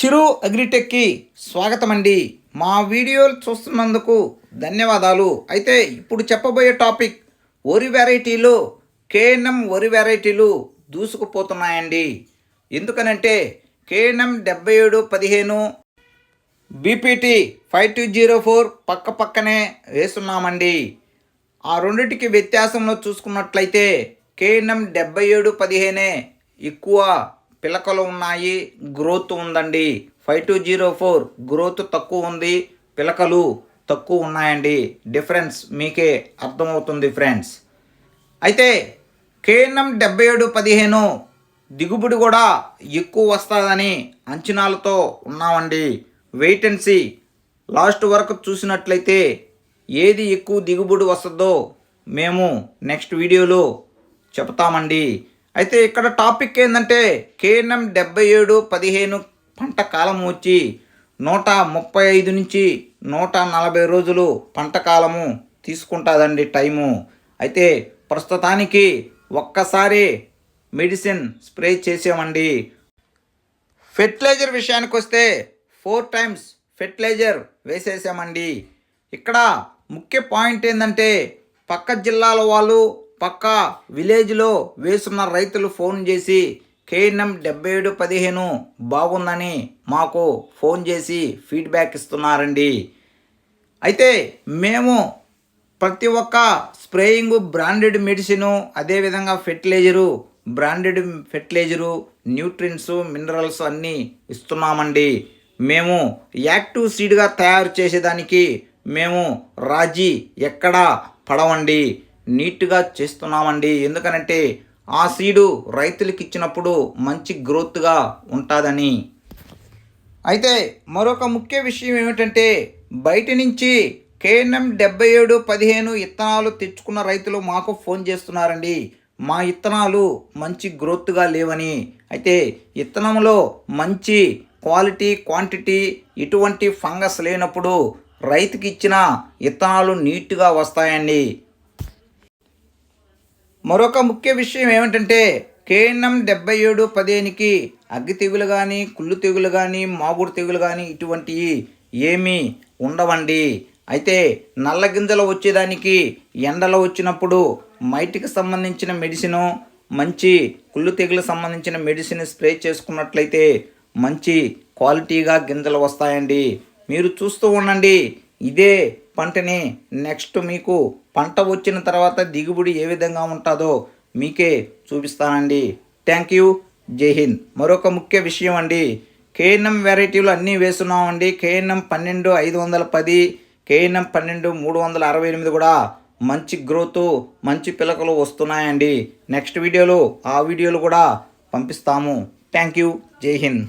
చిరు అగ్రిటెక్కి స్వాగతం అండి మా వీడియోలు చూస్తున్నందుకు ధన్యవాదాలు. అయితే ఇప్పుడు చెప్పబోయే టాపిక్ వరి వెరైటీలు కేఎన్ఎం వరి వెరైటీలు దూసుకుపోతున్నాయండి. ఎందుకనంటే కేఎన్ఎం డెబ్బై ఏడు పదిహేను BPT five two zero four పక్క పక్కనే వేస్తున్నామండి. ఆ రెండిటికి వ్యత్యాసంలో చూసుకున్నట్లయితే కేఎన్ఎం డెబ్బై ఏడు పదిహేనే ఎక్కువ పిలకలు ఉన్నాయి గ్రోత్ ఉందండి. Five two zero four growth తక్కువ ఉంది పిలకలు తక్కువ ఉన్నాయండి. డిఫరెన్స్ మీకే అర్థమవుతుంది ఫ్రెండ్స్. అయితే కేఎన్ఎం డెబ్బై ఏడు పదిహేను దిగుబడి కూడా ఎక్కువ వస్తుందని అంచనాలతో ఉన్నామండి. వెయిట్ అండ్ లాస్ట్ వరకు చూసినట్లయితే ఏది ఎక్కువ దిగుబడి వస్తుందో మేము నెక్స్ట్ వీడియోలో చెప్తామండి. అయితే ఇక్కడ టాపిక్ ఏంటంటే కేఎన్ఎం డెబ్బై ఏడు పదిహేను పంట కాలం వచ్చి నూట ముప్పై ఐదు నుంచి నూట నలభై రోజులు పంట కాలము తీసుకుంటుందండి టైము. అయితే ప్రస్తుతానికి ఒక్కసారి మెడిసిన్ స్ప్రే చేసామండి ఫెర్టిలైజర్ విషయానికి వస్తే ఫోర్ టైమ్స్ ఫెర్టిలైజర్ వేసేసామండి. ఇక్కడ ముఖ్య పాయింట్ ఏంటంటే పక్క జిల్లాల వాళ్ళు పక్క విలేజ్లో వేసున్న రైతులు ఫోన్ చేసి కేఎన్ఎం డెబ్బై ఏడు పదిహేను బాగుందని మాకు ఫోన్ చేసి ఫీడ్బ్యాక్ ఇస్తున్నారండి. అయితే మేము ప్రతి ఒక్క స్ప్రేయింగ్ బ్రాండెడ్ మెడిసిను అదేవిధంగా fertiliser branded fertiliser nutrients minerals అన్నీ ఇస్తున్నామండి. మేము యాక్టివ్ సీడ్గా తయారు చేసేదానికి మేము రాజీ ఎక్కడా పడవండి. నీట్గా చేస్తున్నామండి. ఎందుకనంటే ఆ సీడు రైతులకు ఇచ్చినప్పుడు మంచి గ్రోత్గా ఉంటుందని. అయితే మరొక ముఖ్య విషయం ఏమిటంటే బయట నుంచి కేఎన్ఎం డెబ్బై ఏడు పదిహేను ఇత్తనాలు తెచ్చుకున్న రైతులు మాకు ఫోన్ చేస్తున్నారండి. మా ఇత్తనాలు మంచి గ్రోత్గా లేవని. అయితే ఇత్తనంలో మంచి క్వాలిటీ క్వాంటిటీ ఎటువంటి ఫంగస్ లేనప్పుడు రైతుకి ఇచ్చిన ఇత్తనాలు నీట్గా వస్తాయండి. మరొక ముఖ్య విషయం ఏమిటంటే కేఎన్ఎం డెబ్బై ఏడు పదిహేనుకి అగ్గి తెగులు కానీ కుళ్ళు తెగులు కానీ మాగుడు తెగులు కానీ ఇటువంటివి ఏమీ ఉండవండి. అయితే నల్ల గింజలు వచ్చేదానికి ఎండలో వచ్చినప్పుడు మైటికి సంబంధించిన మెడిసిను మంచి కుళ్ళు తెగులు సంబంధించిన మెడిసిన్ స్ప్రే చేసుకున్నట్లయితే మంచి క్వాలిటీగా గింజలు వస్తాయండి. మీరు చూస్తూ ఉండండి ఇదే పంటని నెక్స్ట్ మీకు పంట వచ్చిన తర్వాత దిగుబడి ఏ విధంగా ఉంటుందో మీకే చూపిస్తానండి. థ్యాంక్ యూ జై హింద్ మరొక ముఖ్య విషయం అండి. కేఎన్ఎం వెరైటీలు అన్నీ వేస్తున్నామండి. కేఎన్ఎం పన్నెండు ఐదు వందల పది కేఎన్ఎం పన్నెండు మూడు వందల అరవై ఎనిమిది కూడా మంచి గ్రోత్ మంచి పిలకలు వస్తున్నాయండి. నెక్స్ట్ వీడియోలో ఆ వీడియోలు కూడా పంపిస్తాము. థ్యాంక్ యూ జై హింద్